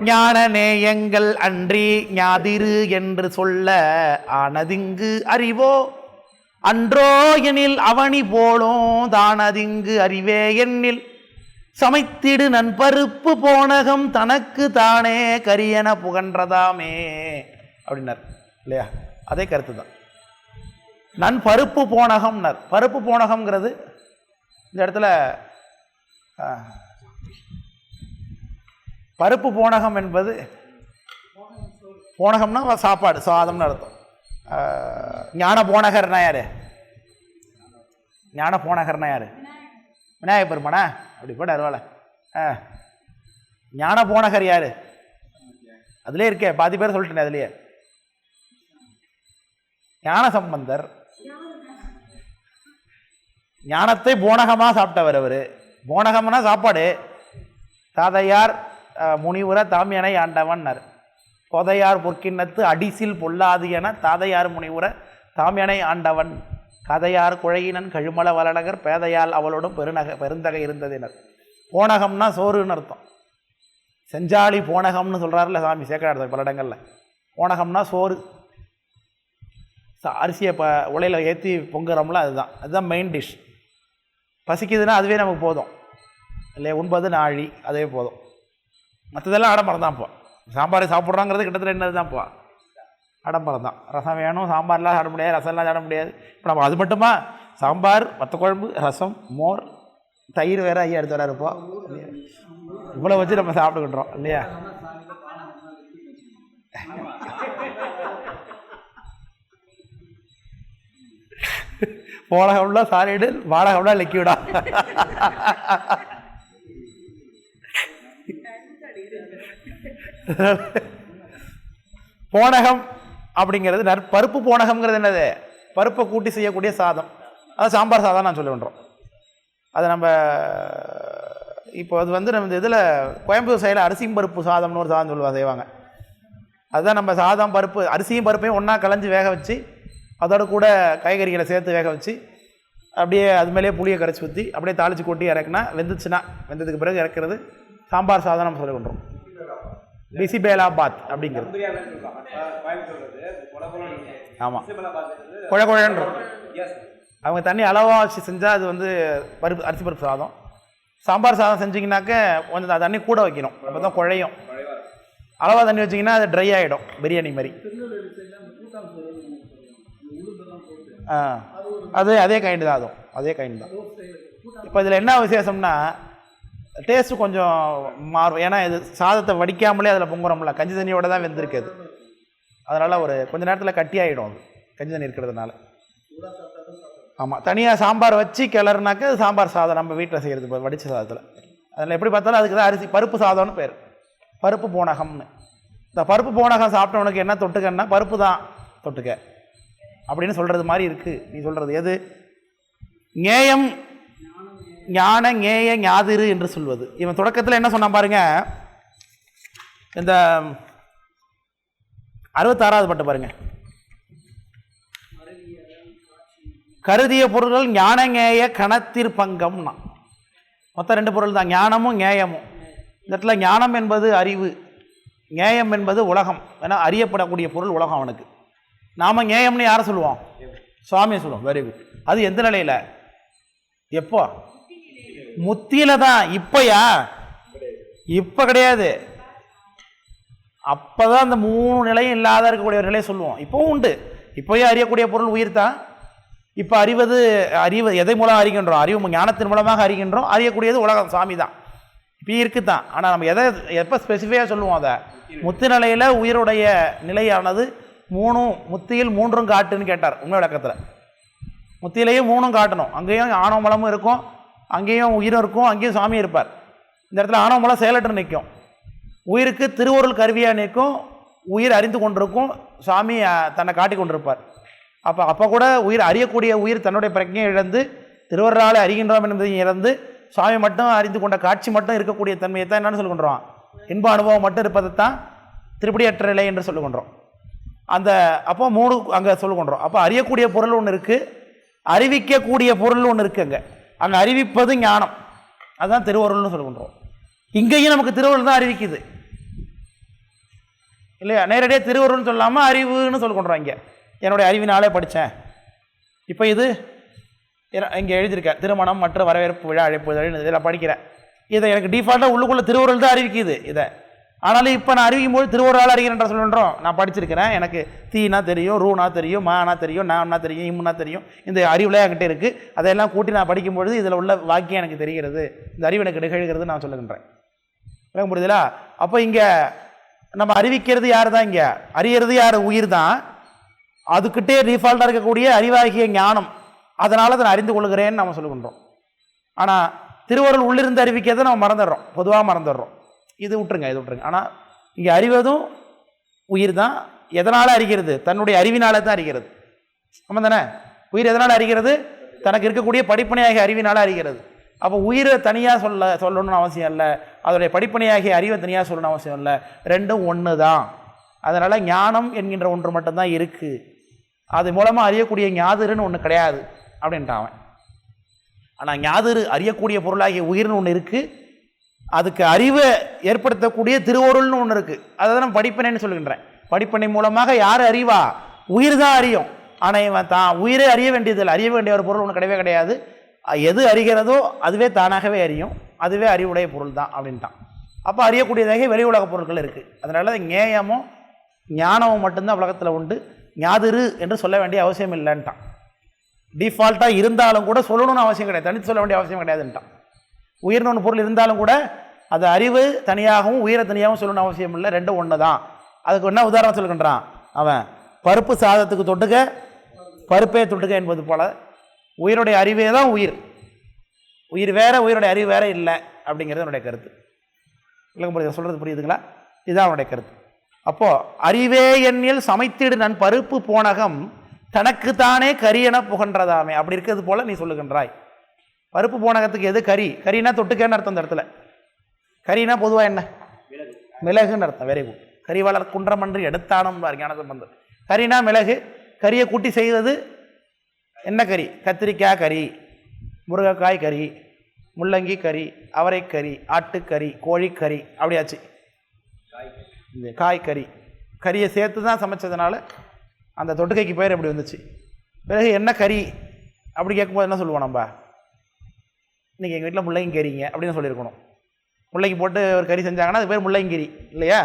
ஞான நேயங்கள் அன்றி ஞாதிரு என்று சொல்ல ஆனதிங்கு அறிவோ? அன்றோ எனில் அவனி போலும் தானதிங்கு அறிவே எண்ணில் சமைத்திடு நண்பருப்பு போனகம் தனக்கு தானே கரியன புகன்றதாமே. அப்படின்னார். இல்லையா? அதே கருத்து தான் நன் பருப்பு போனகம்னார். பருப்பு போனகம்ங்கிறது இந்த இடத்துல பருப்பு போனகம் என்பது போனகம்னா சாப்பாடு சாதம்னு அர்த்தம். ஞான போனகர்னா யாரு? ஞான போனகர்னா யாரு? விநாயகப் பெருமானா? அப்படி போட அருவாள. ஆ ஞான போனகர் யாரு? அதுலேயே இருக்கே பாதி பேர் சொல்லிட்டேன் அதுலயே. ஞான சம்பந்தர். ஞானத்தை போனகமாக சாப்பிட்டவர் அவர். போனகம்னா சாப்பாடு. தாதையார் முனிவுர தாமியனை ஆண்டவன்னார். பொதையார் பொற்கிண்ணத்து அடிசில் பொல்லாது என தாதையார் முனிவுர தாமியனை ஆண்டவன். கதையார் குழையினன் கழுமல வளநகர் பேதையால் அவளோடும் பெருநக பெருந்தகை இருந்ததினர். போனகம்னா சோறுன்னு அர்த்தம். செஞ்சாலி போனகம்னு சொல்கிறாருல சாமி சேக்கடாடுறது பல இடங்களில். போனகம்னா சோறு. அரிசியை ப உலையில் ஏற்றி பொங்குறோம்ல அதுதான். அதுதான் மெயின் டிஷ் பசிக்குதுன்னா அதுவே நமக்கு போதும். இல்லையா உண்பது நாழி அதுவே போதும். மற்றதெல்லாம் ஆடம்பரம் தான்ப்பா சாம்பார் சாப்பிட்றாங்கிறது கிட்டத்தட்ட என்னது தான்ப்பா ஆடம்பரம் தான் ரசம் வேணும் சாம்பார்லாம் சாப்பிட முடியாது ரசம்லாம் சாப்பிட முடியாது. இப்போ நம்ம அது மட்டுமா? சாம்பார் வத்த குழம்பு ரசம் மோர் தயிர் வேறு ஐயா எடுத்து வராரு இப்போ. இவ்வளோ வச்சு நம்ம சாப்பிட்டுக்கிட்டுறோம் இல்லையா? போனகம்னா சாலிடு வாடகம்லாம் லெக்கிவிடா போனகம் அப்படிங்கிறது நற் பருப்பு போனகம்ங்கிறது என்னது? பருப்பை கூட்டி செய்யக்கூடிய சாதம். அது சாம்பார் சாதம் நான் சொல்லுன்றோம் அது நம்ம இப்போ அது வந்து நம்ம இந்த இதில் கோயம்புத்தூர் சைடில் அரிசியும் பருப்பு சாதம்னு ஒரு சாதம் சொல்லுவாங்க செய்வாங்க. அதுதான் நம்ம சாதம் பருப்பு அரிசியும் பருப்பையும் ஒன்றா கலைஞ்சி வேக வச்சு அதோட கூட காய்கறிகளை சேர்த்து வேக வச்சு அப்படியே அது மேலேயே புளியை கரைச்சி ஊற்றி அப்படியே தாளித்து கொட்டி இறக்குனா வெந்துச்சுன்னா வெந்ததுக்கு பிறகு இறக்குறது சாம்பார் சாதம் நம்ம சொல்லி கொண்டுறோம் பிசிபேலா பாத் அப்படிங்கிறது. ஆமாம் குழ குழன்றோம் அவங்க தண்ணி அளவாக வச்சு செஞ்சால் அது வந்து பருப்பு அரிசி பருப்பு சாதம். சாம்பார் சாதம் செஞ்சிங்கனாக்க கொஞ்சம் தண்ணி கூட வைக்கணும். அப்போ தான் குழையும். அளவாக தண்ணி வச்சிங்கன்னா அது ட்ரை ஆகிடும் பிரியாணி மாதிரி. ஆ. அது அதே கைண்டு தான் அதுவும். அதே கைண்டு தான். இப்போ இதில் என்ன விசேஷம்னா டேஸ்ட்டு கொஞ்சம் மாறும். ஏன்னா இது சாதத்தை வடிக்காமலே அதில் பொங்குறோம்ல கஞ்சி தண்ணியோட தான் வெந்திருக்கு அது. அதனால் ஒரு கொஞ்ச நேரத்தில் கட்டி ஆகிடும் அது கஞ்சி தண்ணி இருக்கிறதுனால. ஆமாம் தனியாக சாம்பார் வச்சு கிளறுனாக்க சாம்பார் சாதம் நம்ம வீட்டில் செய்கிறது இப்போ வடித்த சாதத்தில். அதில் எப்படி பார்த்தாலும் அதுக்கு தான் அரிசி பருப்பு சாதம்னு பேர். பருப்பு போனகம்னு. இந்த பருப்பு போனகம் சாப்பிட்டவனுக்கு என்ன தொட்டுக்கன்னா பருப்பு தான் தொட்டுக்க. அப்படின்னு சொல்கிறது மாதிரி இருக்குது நீ சொல்கிறது எது? ஞேயம் ஞான ஞேய ஞாதிரு என்று சொல்வது. இவன் தொடக்கத்தில் என்ன சொன்னான் பாருங்க? இந்த அறுபத்தாறாவது பட்டு பாருங்க. கருதிய பொருள்கள் ஞானஞேய கணத்திற்பங்கம்னா மொத்தம் ரெண்டு பொருள் தான். ஞானமும் ஞேயமும். இந்த இடத்துல ஞானம் என்பது அறிவு. ஞேயம் என்பது உலகம். ஏன்னா அறியப்படக்கூடிய பொருள் உலகம் அவனுக்கு. நாம ஞேயம்னு யாரை சொல்லுவோம்? சுவாமியை சொல்லுவோம். வெரி குட் அது எந்த நிலையில்? எப்போ? முத்தியில தான் இப்பயா? இப்போ கிடையாது. அப்பதான் அந்த மூணு நிலையும் இல்லாத இருக்கக்கூடிய ஒரு நிலையை சொல்லுவோம். இப்போவும் உண்டு. இப்போயே அறியக்கூடிய பொருள் உயிர் தான் இப்போ அறிவது அறிவு எதை மூலம் அறிகின்றோம்? அறிவு ஞானத்தின் மூலமாக அறிகின்றோம். அறியக்கூடியது உலகம் சாமி தான் இப்போ இருக்கு தான் ஆனால் நம்ம எதை எப்போ ஸ்பெசிஃபையாக சொல்லுவோம் அதை? முத்து நிலையில் உயிருடைய நிலையானது மூணும் முத்தியில் மூன்றும் காட்டுன்னு கேட்டார் உண்மை விளக்கத்தில். முத்தியிலையும் மூணும் காட்டணும். அங்கேயும் ஆணவ மலமும் இருக்கும். அங்கேயும் உயிரும் இருக்கும் அங்கேயும் சாமி இருப்பார். இந்த இடத்துல ஆணவ மலம் செயலற்று நிற்கும். உயிருக்கு திருவருள் கருவியாக நிற்கும் உயிர் அறிந்து கொண்டிருக்கும் சாமி தன்னை காட்டி கொண்டிருப்பார். அப்போ அப்போ கூட உயிர் அறியக்கூடிய உயிர் தன்னுடைய பிரஜையை இழந்து திருவருளால் அறிகின்றோம் என்பதை இழந்து சாமி மட்டும் அறிந்து கொண்ட காட்சி மட்டும் இருக்கக்கூடிய தன்மையை தான் என்னென்னு சொல்லுகின்றோம் இன்ப அனுபவம் மட்டும் இருப்பதைத்தான் திருப்படியற்ற நிலை என்று சொல்லுகின்றோம் அந்த அப்போ மூணு அங்கே சொல்லுகின்றோம் அப்போ அறியக்கூடிய பொருள் ஒன்று இருக்குது அறிவிக்கக்கூடிய பொருள் ஒன்று இருக்குது அங்கே. அந்த அறிவிப்பது ஞானம். அதுதான் திருவருள்னு சொல்லுகின்றோம் இங்கேயும் நமக்கு திருவருள் தான் அறிவிக்குது. இல்லையா? நேரடியாக திருவருள்னு சொல்லாமல் அறிவுன்னு சொல்லுகின்றோம் இங்கே. என்னுடைய அறிவினாலே படித்தேன். இப்போ இது இங்கே எழுதியிருக்கேன் திருமணம் மற்ற வரவேற்பு விழா அழைப்பு இதெல்லாம் படிக்கிறேன். இதை எனக்கு டிஃபால்ட்டாக உள்ளுக்குள்ளே திருவருள் தான் அறிவிக்குது இதை. ஆனாலும் இப்போ நான் அறிவிக்கும் போது திருவருளால் அறிகிறேன் சொல்லுன்றோம் நான் படிச்சிருக்கிறேன். எனக்கு தீனா தெரியும் ரூனா தெரியும் மானா தெரியும் நாம்னா தெரியும் இம்னா தெரியும். இந்த அறிவுலாம் என்கிட்ட இருக்குது அதையெல்லாம் கூட்டி நான் படிக்கும்பொழுது இதில் உள்ள வாக்கியம் எனக்கு தெரிகிறது. இந்த அறிவு எனக்கு நிகழ்கிறது நான் சொல்லுகின்றேன். விளங்க அப்போ இங்கே நம்ம அறிவிக்கிறது யார் தான் இங்கே? அறியறது யார்? உயிர் தான். அதுக்கிட்டே டிஃபால்ட்டாக இருக்கக்கூடிய அறிவாகிய ஞானம். அதனால் அதை நான் அறிந்து கொள்கிறேன்னு நம்ம சொல்லுகின்றோம். ஆனால் திருவருள் உள்ளிருந்து அறிவிக்கிறதை நம்ம மறந்துடுறோம். பொதுவாக மறந்துடுறோம். இது விட்டுருங்க இது விட்டுருங்க. ஆனால் இங்கே அறிவதும் உயிர் தான். எதனால் அறிகிறது? தன்னுடைய அறிவினால தான் அறிகிறது. ஆமாம் தானே? உயிர் எதனால் அறிகிறது? தனக்கு இருக்கக்கூடிய படிப்பனையாகிய அறிவினால் அறிகிறது. அப்போ உயிரை தனியாக சொல்ல சொல்லணும்னு அவசியம் இல்லை. அதோடைய படிப்பனையாகிய அறிவை தனியாக சொல்லணும்னு அவசியம் இல்லை. ரெண்டும் ஒன்று தான். அதனால் ஞானம் என்கின்ற ஒன்று மட்டும்தான் இருக்குது அது மூலமாக அறியக்கூடிய ஞாதிருன்னு ஒன்று கிடையாது அப்படின்ட்டான் அவன். ஆனால் ஞாதிரு அறியக்கூடிய பொருளாகிய உயிர்னு ஒன்று இருக்குது அதுக்கு அறிவை ஏற்படுத்தக்கூடிய திருவொருள்னு ஒன்று இருக்குது அதை தான் நான் படிப்பனைன்னு சொல்கின்றேன் படிப்பனை மூலமாக யார் அறிவா? உயிர் தான் அறியும். ஆனால் இவன் தான் உயிரே அறிய வேண்டியதில்லை. அறிய வேண்டிய ஒரு பொருள் ஒன்று கிடையவே கிடையாது. எது அறிகிறதோ அதுவே தானாகவே அறியும். அதுவே அறிவுடைய பொருள் தான் அப்படின்ட்டான். அப்போ அறியக்கூடியதாக வெளி உலக பொருட்கள் இருக்குது அதனால ஞேயமும் ஞானமும் மட்டும்தான் உலகத்தில் உண்டு. ஞாதிரு என்று சொல்ல வேண்டிய அவசியம் இல்லைன்ட்டான். டிஃபால்ட்டாக இருந்தாலும் கூட சொல்லணும்னு அவசியம் கிடையாது. தனித்து சொல்ல வேண்டிய அவசியம் கிடையாதுன்ட்டான். உயிர்னு ஒன்று பொருள் இருந்தாலும் கூட அது அறிவு தனியாகவும் உயிரை தனியாகவும் சொல்லணும்னு அவசியம் இல்லை. ரெண்டும் ஒன்று தான் அதுக்கு என்ன உதாரணம் சொல்லுகின்றான் அவன் பருப்பு சாதத்துக்கு தொட்டுக்க பருப்பே தொட்டுக்க என்பது போல உயிருடைய அறிவே தான் உயிர். உயிர் வேறு உயிருடைய அறிவு வேறு இல்லை அப்படிங்கிறது என்னுடைய கருத்து. இல்லை புரியுது? சொல்கிறது புரியுதுங்களா? இதுதான் அவனுடைய கருத்து. அப்போது அறிவே எண்ணில் சமைத்திடு நன் பருப்பு போனகம் தனக்குத்தானே கரியென புகன்றதாமே. அப்படி இருக்கிறது போல் நீ சொல்லுகின்றாய். பருப்பு போனகத்துக்கு எது கறி? கறினா தொட்டுக்கேன்னு அர்த்தம் இந்த இடத்துல. கறினா பொதுவாக என்ன? மிளகுன்னு அர்த்தம். வெரி குட் கறி வளர் குன்றமன்று எடுத்தானம் ஞானசம்பந்தம் கறினா மிளகு கறியை கூட்டி செய்வது என்ன கறி? கத்திரிக்காய் கறி முருங்கைக்காய் கறி முள்ளங்கி கறி அவரைக்கறி ஆட்டுக்கறி கோழிக்கறி அப்படியாச்சு. இந்த காய்கறி கறியை சேர்த்து தான் சமைச்சதுனால அந்த தொட்டுக்கைக்கு பேர் எப்படி வந்துச்சு? பிறகு என்ன கறி? அப்படி கேட்கும்போது என்ன சொல்லுவோம் நம்ம? இன்றைக்கி எங்கள் வீட்டில் முள்ளங்கி கறிங்க அப்படின்னு சொல்லியிருக்கணும். முள்ளங்கி போட்டு ஒரு கறி செஞ்சாங்கன்னா அது பேர் முள்ளங்கி இல்லையா?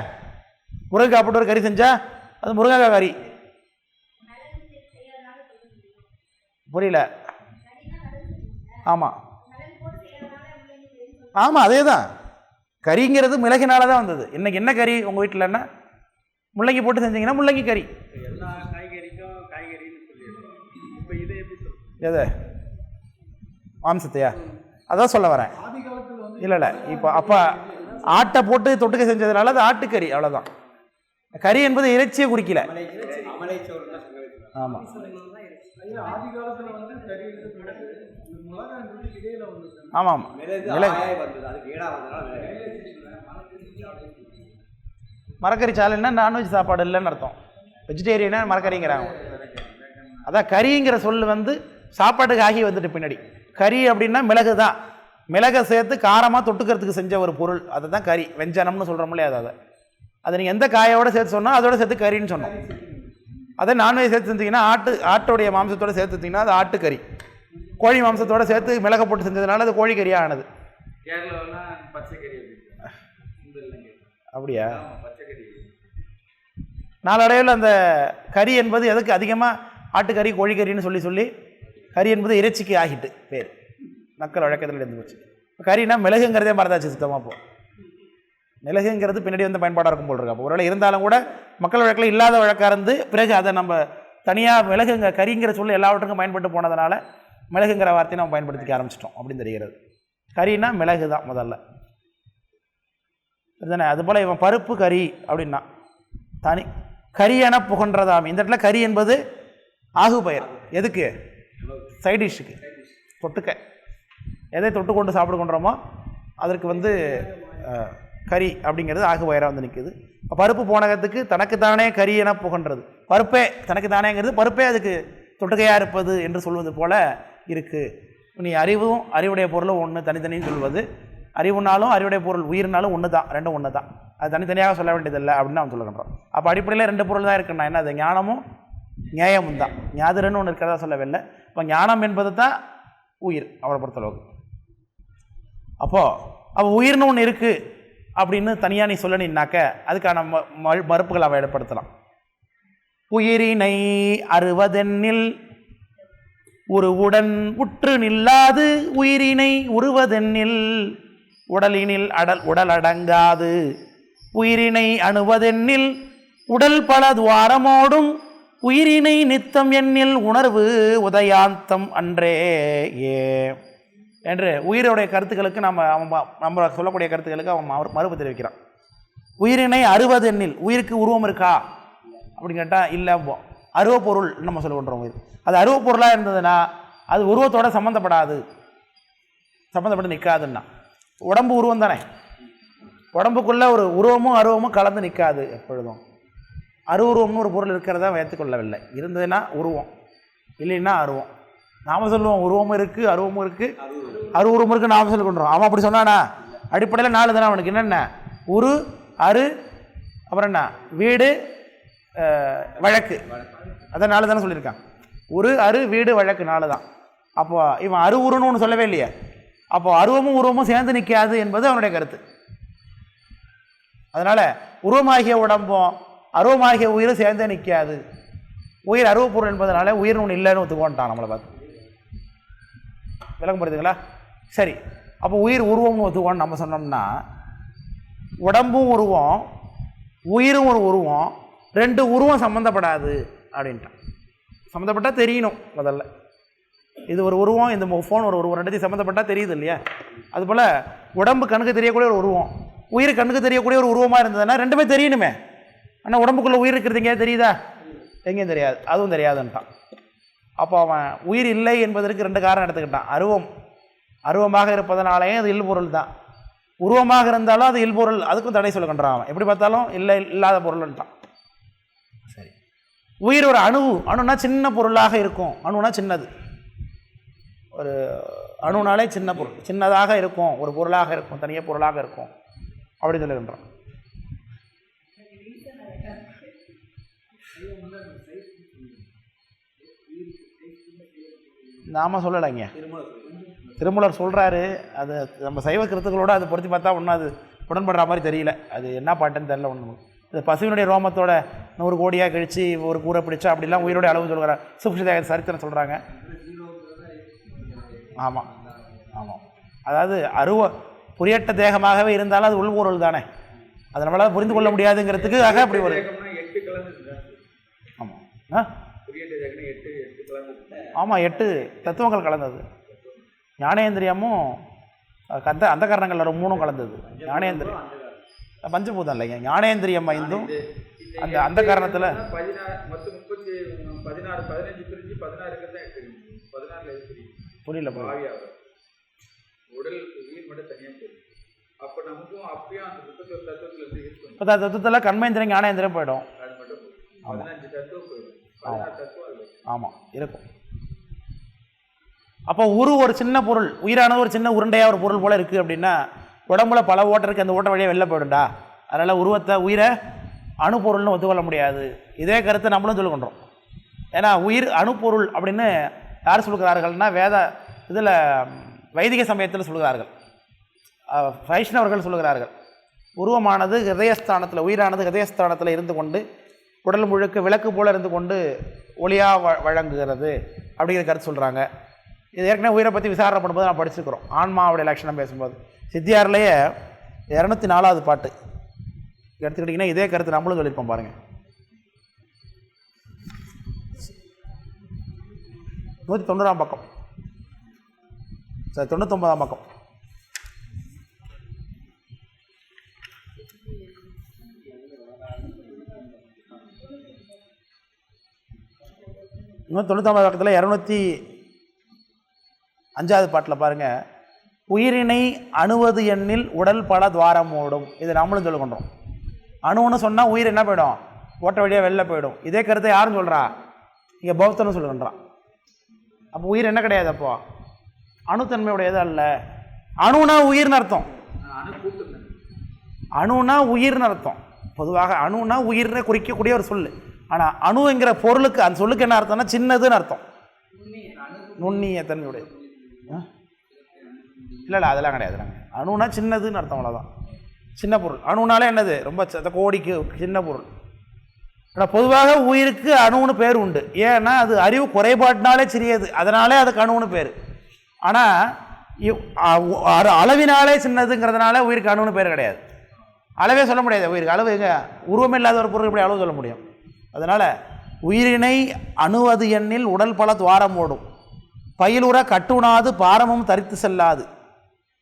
முருங்கைக்காய் போட்டு ஒரு கறி செஞ்சால் அது முருங்கைக்காய் கறி. புரியல. ஆமாம் ஆமாம் அதே தான் கறிங்கிறது மிளகினால தான் வந்தது. இன்னைக்கு என்ன கறி உங்கள் வீட்டிலன்னா முள்ளங்கி போட்டு செஞ்சீங்கன்னா முள்ளங்கி கறி எது? மாம்சத்தையா? அதான் சொல்ல வரேன். இல்லை இல்லை. இப்போ அப்போ ஆட்டை போட்டு தொட்டுக்க செஞ்சதுனால அது ஆட்டுக்கறி. அவ்வளோதான் கறி என்பது இறைச்சியை குறிக்கல. ஆமாம் ஆமாம் மரக்கறி சாலைன்னா நான்வெஜ் சாப்பாடு இல்லைன்னு அர்த்தம். வெஜிடேரியனா மரக்கறிங்கிறாங்க. அதான் கறிங்கிற சொல் வந்து சாப்பாட்டுக்கு ஆகி வந்துட்டு பின்னாடி. கறி அப்படின்னா மிளகு தான். மிளகை சேர்த்து காரமாக தொட்டுக்கிறதுக்கு செஞ்ச ஒரு பொருள். அதுதான் கறி. வெஞ்சனம்னு சொல்கிறோம் இல்லையா அதை. அதை நீங்கள் எந்த காயோட சேர்த்து சொன்னால் அதோட சேர்த்து கறின்னு சொன்னோம். அதே நான்வெஜ் சேர்த்து செஞ்சீங்கன்னா ஆட்டு ஆட்டுடைய மாம்சத்தோட சேர்த்து செஞ்சீங்கன்னா அது ஆட்டுக்கறி கோழி மாம்சத்தோட சேர்த்து மிளகை போட்டு செஞ்சதுனால அது கோழிக்கறியாக ஆனது. அப்படியா? நாளடைவில் அந்த கறி என்பது எதுக்கு அதிகமாக ஆட்டுக்கறி கோழிக்கறின்னு சொல்லி சொல்லி கறி என்பது இறைச்சிக்கு ஆகிட்டு பேர் மக்கள் வழக்கத்தில் இருந்து போச்சு. இப்ப கறினா மிளகுங்கிறதே மறந்தாச்சு சுத்தமாக இப்போ மிளகுங்கிறது பின்னாடி வந்து பயன்பாடாக இருக்கும் போல் இருக்கு. அப்போ ஒருவேளை இருந்தாலும் கூட மக்கள் வழக்கில் இல்லாத வழக்காக இருந்து பிறகு அதை நம்ம தனியாக மிளகுங்க கறிங்கிற சொல்லி எல்லாவற்றுக்கும் பயன்பட்டு போனதுனால மிளகுங்கிற வார்த்தையை நம்ம பயன்படுத்திக்க ஆரம்பிச்சிட்டோம் அப்படின்னு தெரிகிறது. கறினா மிளகு தான் முதல்ல. இதுதானே? அதுபோல் இவன் பருப்பு கறி அப்படின்னா தனி கரியென புகன்றதாமி. இந்த இடத்துல கறி என்பது ஆகு பெயர் எதுக்கு? சைட் டிஷ்ஷுக்கு தொட்டுக்க. எதை தொட்டு கொண்டு சாப்பிடு அதற்கு வந்து கறி அப்படிங்கிறது ஆகு வயிறாக வந்து நிற்குது பருப்பு போனகத்துக்கு தனக்குத்தானே கறி என புகன்றது. பருப்பே தனக்கு தானேங்கிறது பருப்பே அதுக்கு தொட்டுக்கையாக இருப்பது என்று சொல்வது போல இருக்குது நீ அறிவும் அறிவுடைய பொருளும் ஒன்று தனித்தனின்னு சொல்வது. அறிவுனாலும் அறிவுடைய பொருள் உயிர்னாலும் ஒன்று தான் ரெண்டும் ஒன்று தான் அது தனித்தனியாக சொல்ல வேண்டியதில்லை அப்படின்னு அவன் சொல்லுகின்றான் அப்போ அடிப்படையில் ரெண்டு பொருள் தான் இருக்குன்னா என்ன அது ஞானமும் நியாயமும் தான். ஞாதிரன்னு ஒன்று இருக்கிறதா சொல்லவில்லை. இப்போ ஞானம் என்பது தான் உயிர் அவரை பொறுத்தளவுக்கு அப்போது அப்போ உயிர்னு ஒன்று இருக்குது அப்படின்னு தனியாக நீ சொல்லணின்னாக்க அதுக்கான ம ம- மறுப்புகள் அவன் ஏற்படுத்தலாம். உயிரினை அறுவதென்னில் உருவுடன் உற்று நில்லாது உயிரினை உருவதென்னில் உடலினில் அடல் உடல் அடங்காது உயிரினை அணுவதென்னில் உடல் பல துவாரமோடும் உயிரினை நித்தம் எண்ணில் உணர்வு உதயாந்தம் அன்றே ஏ. என்று உயிரோடைய கருத்துக்களுக்கு நம்ம அவன் நம்ம சொல்லக்கூடிய கருத்துக்களுக்கு அவன் மறு- மறுப்பு தெரிவிக்கிறான். உயிரினை அறுவதென்னில் உயிருக்கு உருவம் இருக்கா? அப்படின்னு கேட்டால் இல்லை அருவப்பொருள் நம்ம சொல்ல பண்ணுறோம் உயிர். அது அருவப்பொருளாக இருந்ததுன்னா அது உருவத்தோட சம்மந்தப்படாது சம்மந்தப்பட்டு நிற்காதுன்னா உடம்பு உருவம் தானே. உடம்புக்குள்ளே ஒரு உருவமும் அருவமும் கலந்து நிற்காது எப்பொழுதும். அருவுருவம்னு ஒரு பொருள் இருக்கிறதா வைத்துக்கொள்ளவில்லை இருந்ததுன்னா உருவம். இல்லைன்னா அருவம். நாம சொல்லுவோம் உருவமும் இருக்குது அருவமும் இருக்குது அருவுருவம் இருக்குது நாம சொல்லி கொண்டுறோம். அவன் அப்படி சொன்னானா? அடிப்படையில் நாலு தானே அவனுக்கு. என்னென்ன? உரு அரு அப்புறம் என்ன? வீடு வழக்கு. அதான் நாலு தானே சொல்லியிருக்கான். உரு அரு வீடு வழக்கு நாலு தான். அப்போ இவன் அரு உருன்னு ஒன்று சொல்லவே இல்லையே. அப்போ அருவமும் உருவமும் சேர்ந்து நிற்காது என்பது அவனுடைய கருத்து. அதனால் உருவமாகிய உடம்பும் அருவமாகிய உயிரும் சேர்ந்தே நிற்காது. உயிர் அருவப்பொருள் என்பதனால உயிர் ஒன்று இல்லைன்னு ஒத்துக்கோன்ட்டான் நம்மளை பார்த்து. விளக்கம் புரியுதுங்களா? சரி அப்போ உயிர் உருவம்னு ஒத்துக்கோன்னு நம்ம சொன்னோம்னா உடம்பும் உருவம் உயிரும் ஒரு உருவம் ரெண்டு உருவம் சம்மந்தப்படாது அப்படின்ட்டான். சம்மந்தப்பட்டால் தெரியணும் முதல்ல. இது ஒரு உருவம் இந்த ஃபோன் ஒரு உருவம் ரெண்டுத்தையும் சம்மந்தப்பட்டால் தெரியுது இல்லையா? அதுபோல் உடம்பு கண்ணுக்கு தெரியக்கூடிய ஒரு உருவம் உயிர் கண்ணுக்கு தெரியக்கூடிய ஒரு உருவமாக இருந்ததுன்னா ரெண்டுமே தெரியணுமே. ஆனால் உடம்புக்குள்ளே உயிர் இருக்கிறது எங்கேயாவது தெரியுதா? எங்கேயும் தெரியாது. அதுவும் தெரியாதுன்ட்டான். அப்போ அவன் உயிர் இல்லை என்பதற்கு ரெண்டு காரணம் எடுத்துக்கிட்டான். அருவம். அருவமாக இருப்பதனாலேயே அது இல்பொருள் தான். உருவமாக இருந்தாலும் அது இல்பொருள் அதுக்கும் தடை சொல்லுகின்றான் அவன். எப்படி பார்த்தாலும் இல்லை இல்லாத பொருள்ன்ட்டான். சரி. உயிர் ஒரு அணு. அணுனா சின்ன பொருளாக இருக்கும். அணுனா சின்னது. ஒரு அணுனாலே சின்ன பொருள். சின்னதாக இருக்கும். ஒரு பொருளாக இருக்கும். தனியாக பொருளாக இருக்கும். அப்படி சொல்லுகின்றான். நாம சொல்லலைங்க திருமலர் சொல்கிறாரு அது நம்ம சைவ கருத்துக்களோடு அது பொருத்தி பார்த்தா ஒன்றும் அது உடன்படுற மாதிரி தெரியல. அது என்ன பாட்டுன்னு தெரியல ஒன்று இந்த பசுவினுடைய ரோமத்தோட நூறு கோடியாக கழித்து ஒரு கூரை பிடிச்சா அப்படிலாம் உயிரோட அளவு சொல்கிறார் சுப்ஷிதேக சரித்திரம் சொல்கிறாங்க ஆமாம் ஆமாம் அதாவது அருவ புரியட்ட தேகமாகவே இருந்தாலும் அது உள்கூறல் தானே. அதை நம்மளால் புரிந்து கொள்ள முடியாதுங்கிறதுக்கு ஆக அப்படி ஒரு ஆமாம் எட்டு தத்துவங்கள் கலந்தது. ஞானேந்திரியமும் கந்த அந்த காரணங்கள் மூணும் கலந்தது. ஞானேந்திரியம் பஞ்சபூதம் இல்லைங்க. ஞானேந்திரியம் ஐந்தும் அந்த அந்த காரணத்தில் புரியல இப்போ தத்துவத்தில் கண்மேந்திரம் ஞானேந்திரம் போயிடும். பதினஞ்சு ஆமாம் ஆமாம் இருக்கும். அப்போ உரு ஒரு சின்ன பொருள் உயிரானது ஒரு சின்ன உருண்டையாக ஒரு பொருள் போல் இருக்குது அப்படின்னா உடம்புல பல ஓட்டை இருக்குது அந்த ஓட்ட வழியாக வெளில போயிடும்டா. அதனால் உருவத்தை உயிரை அணுப்பொருள்னு ஒத்துக்கொள்ள முடியாது. இதே கருத்தை நம்மளும் சொல்லுகின்றோம் ஏன்னா உயிர் அணுப்பொருள் அப்படின்னு யார் சொல்கிறார்கள்னா வேத இதில் வைதிக சமயத்தில் சொல்கிறார்கள் வைஷ்ணவர்கள் சொல்லுகிறார்கள். உருவமானது ஹிருதயஸ்தானத்தில் உயிரானது ஹிருதயஸ்தானத்தில் இருந்து கொண்டு உடல் முழுக்க விளக்கு போல இருந்து கொண்டு ஒளியாக வ வழங்குகிறது அப்படிங்கிற கருத்து சொல்கிறாங்க இது ஏற்கனவே உயிரை பற்றி விசாரணை பண்ணும்போது நான் படிச்சிருக்கிறோம். ஆன்மாவுடைய லட்சணம் பேசும்போது. சித்தியார்லேயே இரநூத்தி நாலாவது பாட்டு. எடுத்துக்கிட்டிங்கன்னா இதே கருத்து நம்மளும் சொல்லியிருப்போம் பாருங்கள் நூற்றி தொண்ணூறாம் பக்கம். சரி தொண்ணூத்தொம்பதாம் பக்கம். இன்னும் தொண்ணூத்தொம்பது பக்கத்தில் இரநூத்தி அஞ்சாவது பாட்டில் பாருங்கள் உயிரினை அணுவது எண்ணில் உடல் பல துவாரம் ஓடும் இது நம்மளும் சொல்லுகின்றோம் அணுன்னு சொன்னால் உயிர் என்ன போயிடும்? ஓட்ட வழியாக வெளில போயிடும். இதே கருத்தை யாரும் சொல்கிறா இங்கே பௌத்தனும் சொல்லுகின்றான். அப்போ உயிர் என்ன கிடையாது அப்போ? அணுத்தன்மையுடையது அல்ல. அணுனா உயிர்னு அர்த்தம். அணுனா உயிர்னு அர்த்தம். பொதுவாக அணுனா உயிர்னு குறிக்கக்கூடிய ஒரு சொல்லு. ஆனால் அணுங்கிற பொருளுக்கு அந்த சொல்லுக்கு என்ன அர்த்தம்னா சின்னதுன்னு அர்த்தம். நுண்ணிய தன்மையுடைய இல்லை இல்லை அதெல்லாம் கிடையாது. நாங்கள் அணுனா சின்னதுன்னு அர்த்தம் அவ்வளோதான் சின்ன பொருள். அணுனாலே என்னது? ரொம்ப கோடிக்கு சின்ன பொருள். ஆனால் பொதுவாக உயிருக்கு அணுன்னு பேர் உண்டு. ஏன்னா அது அறிவு குறைபாட்டினாலே சிறியது. அதனாலே அதுக்கு அணுன்னு பேர். ஆனால் அளவினாலே சின்னதுங்கிறதுனால உயிருக்கு அணுன்னு பேர் கிடையாது. அளவே சொல்ல முடியாது. உயிருக்கு அளவு எங்கே? உருவம் இல்லாத ஒரு பொருள் எப்படி அளவு சொல்ல முடியும்? அதனால் உயிரினை அணுவது எண்ணில் உடல் பல துவாரம் ஓடும். பயிலுற கட்டுணாது பாரமும் தரித்து செல்லாது.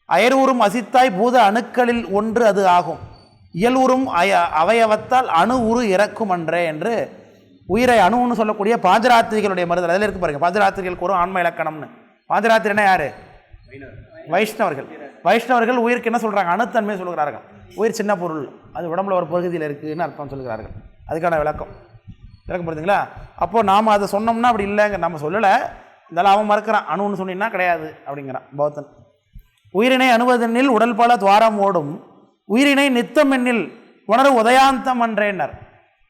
அயர்வுறும் அசித்தாய் பூத அணுக்களில் ஒன்று அது ஆகும். இயல்வுறும் அய அவயவத்தால் அணு உரு இறக்கும் அன்றே என்று உயிரை அணுன்னு சொல்லக்கூடிய பாஞ்சராத்திரிகளுடைய மருதல் அதில் இருக்கு பாருங்கள் பாஞ்சராத்திரிகளுக்கு ஒரு ஆன்ம இலக்கணம்னு. பாஞ்சராத்திரினா யார்? வைஷ்ணவர்கள். வைஷ்ணவர்கள் உயிருக்கு என்ன சொல்கிறாங்க அணுத்தன்மை சொல்கிறார்கள். உயிர் சின்ன பொருள். அது உடம்புல ஒரு பகுதியில் இருக்குதுன்னு அர்த்தம் சொல்கிறார்கள். அதுக்கான விளக்கம். விளக்கப்படுதுங்களா அப்போது நாம் அதை சொன்னோம்னா அப்படி இல்லைங்க. நம்ம சொல்லலை. இருந்தாலும் அவன் மறக்கிறான். அணுன்னு சொன்னீங்கன்னா கிடையாது அப்படிங்கிறான் பௌத்தன். உயிரினை அணுவதெனில் உடல் பல துவாரம் ஓடும். உயிரினை நித்தம் எண்ணில் உணர்வு உதயாந்தம் என்றேனர்.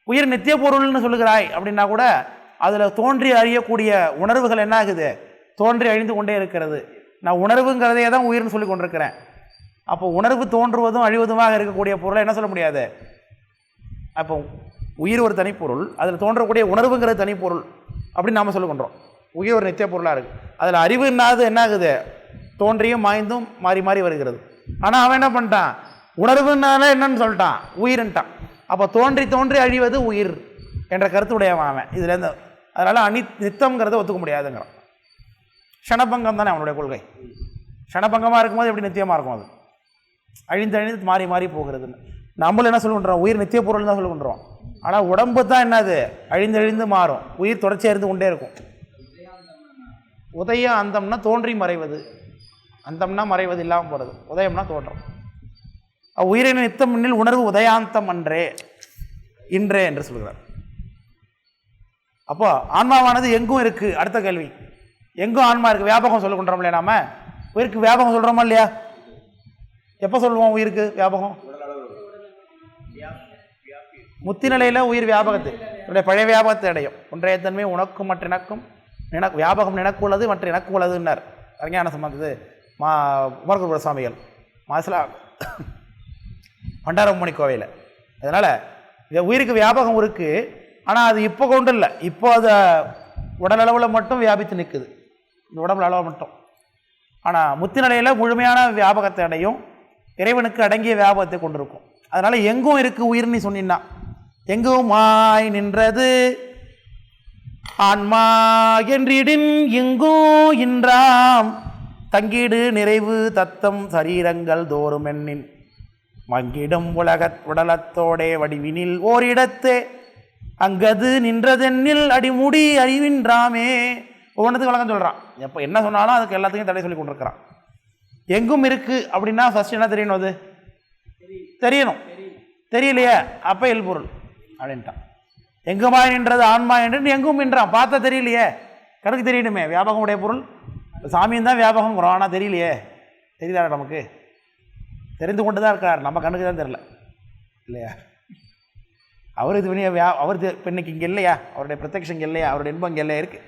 உயிர் நித்திய பொருள்னு சொல்லுகிறாய் அப்படின்னா கூட அதில் தோன்றி அறியக்கூடிய உணர்வுகள் என்ன ஆகுது? தோன்றி அழிந்து கொண்டே இருக்கிறது. நான் உணர்வுங்கிறதையே தான் உயிர்னு சொல்லி கொண்டிருக்கிறேன். அப்போ உணர்வு தோன்றுவதும் அழிவதுமாக இருக்கக்கூடிய பொருளை என்ன சொல்ல முடியாது? அப்போ உயிர் ஒரு தனிப்பொருள் அதில் தோன்றக்கூடிய உணர்வுங்கிறது தனிப்பொருள் அப்படின்னு நாம் சொல்லுகின்றோம் உயிர் ஒரு நித்திய பொருளாக இருக்குது அதில் அறிவு இல்லாத என்ன ஆகுது? தோன்றியும் மாய்ந்தும் மாறி மாறி வருகிறது. ஆனால் அவன் என்ன பண்ணிட்டான்? உணர்வுனால என்னன்னு சொல்லிட்டான். உயிர்ன்ட்டான். அப்போ தோன்றி தோன்றி அழிவது உயிர் என்ற கருத்துடையவன் அவன். இதுலேருந்து அதனால் அனி நித்தம்ங்கிறத ஒத்துக்க முடியாதுங்கிறான். க்ஷணபங்கம் தானே அவனுடைய கொள்கை. க்ஷணபங்கமாக இருக்கும்போது எப்படி நித்தியமாக இருக்கும் அது? அழிந்து அழிந்து மாறி மாறி போகிறதுன்னு. நம்மளும் என்ன சொல்லுன்றோம் உயிர் நித்திய பொருள் தான் சொல்லுகின்றோம் ஆனால் உடம்பு தான் என்னது? அழிந்து அழிந்து மாறும். உயிர் தொடர்ச்சியாக இருந்து கொண்டே இருக்கும். உதயம் அந்தம்னா தோன்றி மறைவது. அந்தம்னா மறைவது இல்லாமல் போகிறது உதயம்னா தோன்றும். உயிரின நித்தம் முன்னில் உணர்வு உதயாந்தம் அன்றே இன்றே என்று சொல்கிறார். அப்போ ஆன்மாவானது எங்கும் இருக்குது அடுத்த கேள்வி. எங்கும் ஆன்மா இருக்குது வியாபகம் சொல்லுகின்றோம் இல்லையா நாம? உயிருக்கு வியாபகம் சொல்கிறோமா இல்லையா? எப்போ சொல்லுவோம் உயிருக்கு வியாபகம்? முத்தி நிலையில் உயிர் வியாபகத்தை என்னுடைய பழைய வியாபகத்தை அடையும். ஒன்றைய தன்மை உனக்கும் மற்ற எனக்கும் நினக்கு வியாபகம் எனக்கு உள்ளது மற்ற எனக்கு உள்ளதுன்னார் அறிஞான சம்பந்தது மா உமர்குருபுர சுவாமிகள். மாசிலா பண்டாரமணி கோவையில் அதனால் உயிருக்கு வியாபகம் இருக்குது ஆனால் அது இப்போ கொண்டு இல்லை. இப்போ அது உடலளவில் மட்டும் வியாபித்து நிற்குது இந்த உடம்புல அளவு மட்டும். ஆனால் முத்தி நிலையில் முழுமையான வியாபகத்தை அடையும் இறைவனுக்கு அடங்கிய வியாபகத்தை கொண்டிருக்கும். அதனால் எங்கும் இருக்குது உயிர் நீ எங்குமாய் நின்றது? ஆன்மா என்றிடின் எங்கோ இன்றாம். தங்கீடு நிறைவு தத்தம் சரீரங்கள் தோறும் எண்ணின். மங்கிடும் உலகத் உடலத்தோடே வடிவினில் ஓரிடத்தே. அங்கது நின்றதென்னில் அடிமுடி அறிவின்றாமே. ஒவ்வொன்றதுக்கு வழக்கம் சொல்கிறான் எப்போ என்ன சொன்னாலும் அதுக்கு எல்லாத்துக்கும் தடை சொல்லி கொண்டிருக்கிறான். எங்கும் இருக்குது அப்படின்னா ஃபஸ்ட் என்ன தெரியணும் அது? தெரியணும். தெரியலையே? அப்போ எல்பொருள் அப்படின்ட்டான். எங்குமா நின்றது? ஆன்மா என்று எங்கும் நின்றான். பார்த்தா தெரியலையே. கணக்கு தெரியணுமே. வியாபகம் உடைய பொருள். சாமியும் தான் வியாபகங்கிறோம் ஆனால் தெரியலையே. தெரியுதா நமக்கு? தெரிந்து கொண்டு தான் இருக்கார். நம்ம கண்ணுக்கு தான் தெரில இல்லையா? அவர் இது பண்ணி வியா அவர் இது இப்ப இங்கே இல்லையா? அவருடைய பிரத்யக்ஷம் இங்கே இல்லையா? அவருடைய இன்பம் இங்கே இல்லையா? இருக்குது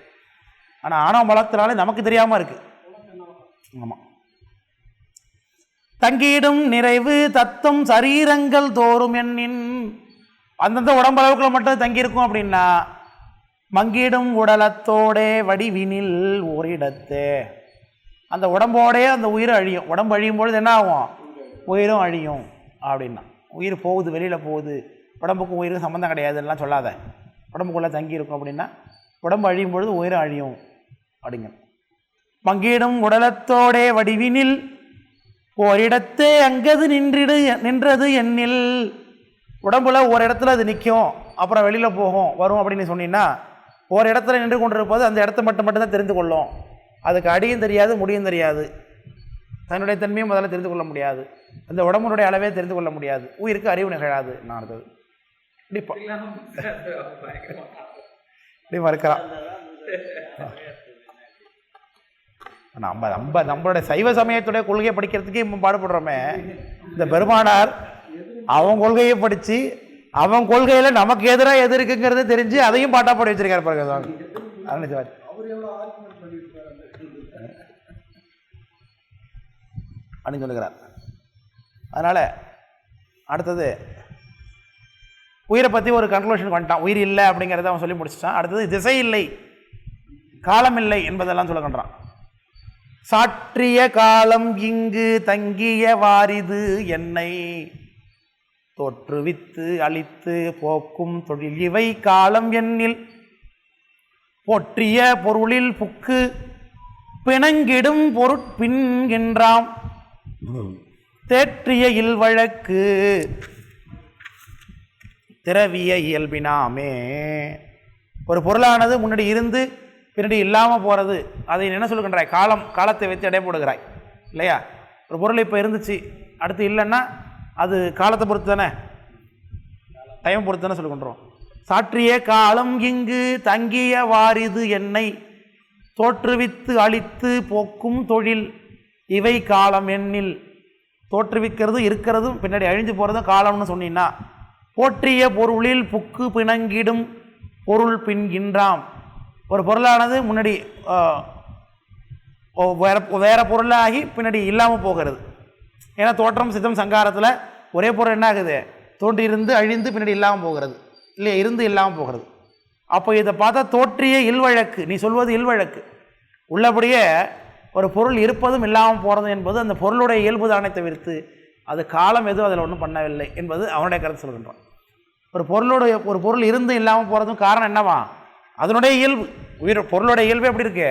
ஆனால் ஆணவ பலத்தினாலே நமக்கு தெரியாமல் இருக்குது ஆமாம் தங்கியிடும் நிறைவு தத்தம் சரீரங்கள் தோறும் எண்ணின் அந்தந்த உடம்பளவுக்குள்ள மட்டும் தங்கியிருக்கும் அப்படின்னா மங்கிடும் உடலத்தோடே வடிவினில் ஓரிடத்து. அந்த உடம்போடே அந்த உயிர் அழியும். உடம்பு அழியும் பொழுது என்ன ஆகும்? உயிரும் அழியும் அப்படின்னா. உயிர் போகுது வெளியில் போகுது. உடம்புக்கும் உயிருக்கும் சம்மந்தம் கிடையாதுலாம் சொல்லாத. உடம்புக்குள்ளே தங்கி இருக்கும் அப்படின்னா உடம்பு அழியும் பொழுது உயிரும் அழியும் அப்படிங்க மங்கிடும் உடலத்தோடே வடிவினில் ஓரிடத்தே அங்கது நின்றிடு நின்றது என்னில். உடம்புல ஒரு இடத்துல அது நிற்கும் அப்புறம் வெளியில் போகும் வரும் அப்படின்னு சொன்னீங்கன்னா ஒரு இடத்துல நின்று கொண்டிருப்பது அந்த இடத்த மட்டும் மட்டும்தான் தெரிந்து கொள்ளும். அதுக்கு அடியும் தெரியாது முடியும் தெரியாது. தன்னுடைய தன்மையும் முதல்ல தெரிந்து கொள்ள முடியாது. அந்த உடம்புடைய அளவே தெரிந்து கொள்ள முடியாது. உயிருக்கு அறிவு நிகழாது நான் அடுத்தது இப்படி நம்ம நம்ம நம்மளுடைய சைவ சமயத்துடைய கொள்கையை படிக்கிறதுக்கே பாடுபடுறோமே. இந்த பெருமானார் அவன் கொள்கையை படித்து அவன் கொள்கையில் நமக்கு எதிராக எது இருக்குங்கிறத தெரிஞ்சு அதையும் பாட்டா பாடி வச்சிருக்காரு பாருங்க அருண் அந்த அப்படின்னு சொல்லுகிறார். அதனால் அடுத்தது உயிரை பற்றி ஒரு கன்க்ளூஷன் வந்துட்டான். உயிர் இல்லை அப்படிங்கிறத அவன் சொல்லி முடிச்சிட்டான். அடுத்தது திசை இல்லை காலம் இல்லை என்பதெல்லாம் சொல்லுகின்றான் சாற்றிய காலம் இங்கு தங்கிய வாரிது என்னை. தோற்றுவித்து அழித்து போக்கும் தொழில் இவை காலம் எண்ணில் போற்றிய பொருளில் புக்கு பிணங்கிடும் பொருட்பின்கின்றாம் தேற்றிய இல்வழக்கு திரவிய இயல்பினாமே. ஒரு பொருளானது முன்னாடி இருந்து பின்னாடி இல்லாமல் போகிறது அதை என்ன சொல்லுகின்றாய்? காலம் காலத்தை வைத்து எடை போடுகிறாய் இல்லையா? ஒரு பொருள் இப்போ இருந்துச்சு அடுத்து இல்லைன்னா அது காலத்தை பொறுத்து தானே டைம் பொறுத்து தானே சொல்லுகின்றோம் சாற்றிய காலம் இங்கு தங்கிய வாரிது என்னை. தோற்றுவித்து அழித்து போக்கும் தொழில் இவை காலம் எண்ணில் தோற்றுவிக்கிறதும் இருக்கிறதும் பின்னாடி அழிஞ்சு போகிறதும் காலம்னு சொன்னீங்கன்னா போற்றிய பொருளில் புக்கு பிணங்கிடும் பொருள் பின்கின்றாம். ஒரு பொருளானது முன்னாடி வேற வேறு பொருளாகி பின்னாடி இல்லாமல் போகிறது. ஏன்னா தோற்றம் சித்தம் சங்காரத்தில் ஒரே பொருள் என்ன ஆகுது? தோன்றியிருந்து அழிந்து பின்னாடி இல்லாமல் போகிறது. இல்லையா இருந்து இல்லாமல் போகிறது. அப்போ இதை பார்த்தா தோற்றிய இல்வழக்கு நீ சொல்வது இல்வழக்கு. உள்ளபடியே ஒரு பொருள் இருப்பதும் இல்லாமல் போகிறதும் என்பது அந்த பொருளுடைய இயல்பு தானே தவிர்த்து அது காலம் எதுவும் அதில் ஒன்றும் பண்ணவில்லை என்பது அவனுடைய கருத்து சொல்கின்றான். ஒரு பொருளுடைய ஒரு பொருள் இருந்து இல்லாமல் போகிறதும் காரணம் என்னவா? அதனுடைய இயல்பு. உயிர் பொருளுடைய இயல்பு எப்படி இருக்கு?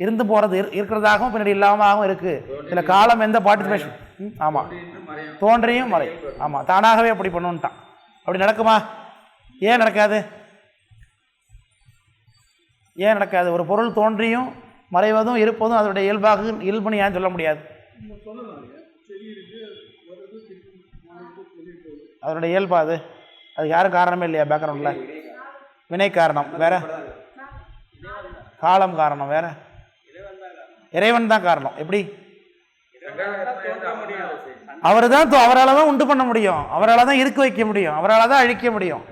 இருந்து போகிறது இருக்கிறதாகவும் பின்னாடி இல்லாமல் இருக்குது சில காலம் எந்த பார்ட்டிசிபேஷன் ஆமாம் தோன்றியும் மறை. ஆமாம் தானாகவே அப்படி பண்ணுன்ட்டான். அப்படி நடக்குமா? ஏன் நடக்காது? ஏன் நடக்காது? ஒரு பொருள் தோன்றியும் மறைவதும் இருப்பதும் அதனுடைய இயல்பாக இயல்புன்னு ஏன் சொல்ல முடியாது? அதனுடைய இயல்பா அது? அது யாரும் காரணமே இல்லையா பேக்ரவுண்டில்? வினை காரணம். வேற? காலம் காரணம் வேற? இறைவன் தான் காரணம். எப்படி? அவர் தான் அவரால் தான் உண்டு பண்ண முடியும். அவரால் தான் இருக்க வைக்க முடியும். அவரால் தான் அழிக்க முடியும்.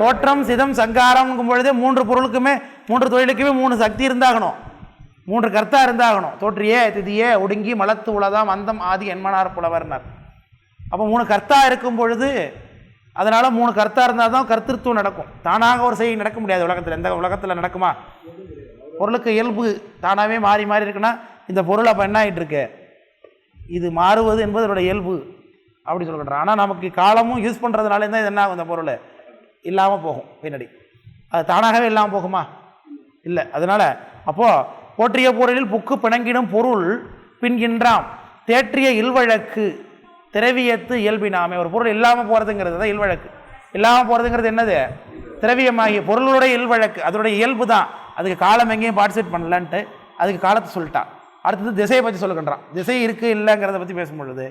தோற்றம் சிதம் சங்காரம்ங்கும் பொழுதே மூன்று பொருளுக்குமே மூன்று தொழிலுக்குமே மூணு சக்தி இருந்தாகணும். மூன்று கர்த்தா இருந்தாகணும். தோற்றியே திதியே ஒடுங்கி மலத்து உலதாம் அந்தம் ஆதி என்மனார் புலவர்னார். அப்போ மூணு கர்த்தா இருக்கும் பொழுது அதனால் மூணு கர்த்தா இருந்தால் தான் கர்த்திருவம் நடக்கும். தானாக ஒரு செய்தி நடக்க முடியாது உலகத்தில். எந்த உலகத்தில் நடக்குமா? பொருளுக்கு இயல்பு தானாகவே மாறி மாறி இருக்குன்னா இந்த பொருள் அப்போ என்ன ஆகிட்டு இருக்கு இது மாறுவது என்பது அதோட இயல்பு அப்படி சொல்லிடுறோம் ஆனால் நமக்கு காலமும் யூஸ் பண்ணுறதுனால தான் இது என்ன அந்த பொருள்? இல்லாமல் போகும் பின்னாடி. அது தானாகவே இல்லாமல் போகுமா? இல்லை. அதனால் அப்போது போற்றிய பொருளில் புக்கு பிணங்கிடும் பொருள் பின்கின்றாம். தேற்றிய இல்வழக்கு திரவியத்து இயல்பினாமே. ஒரு பொருள் இல்லாமல் போகிறதுங்கிறது தான் இல்வழக்கு. இல்லாமல் போகிறதுங்கிறது என்னது? திரவியமாகிய பொருளுடைய இல்வழக்கு. அதனுடைய இயல்பு தான். அதுக்கு காலம் எங்கேயும் பார்ட்டிசிபேட் பண்ணலான்ட்டு அதுக்கு காலத்தை சொல்லிட்டான். அடுத்தது திசையை பற்றி சொல்லுகின்றான் திசை இருக்குது இல்லைங்கிறத பற்றி பேசும்பொழுது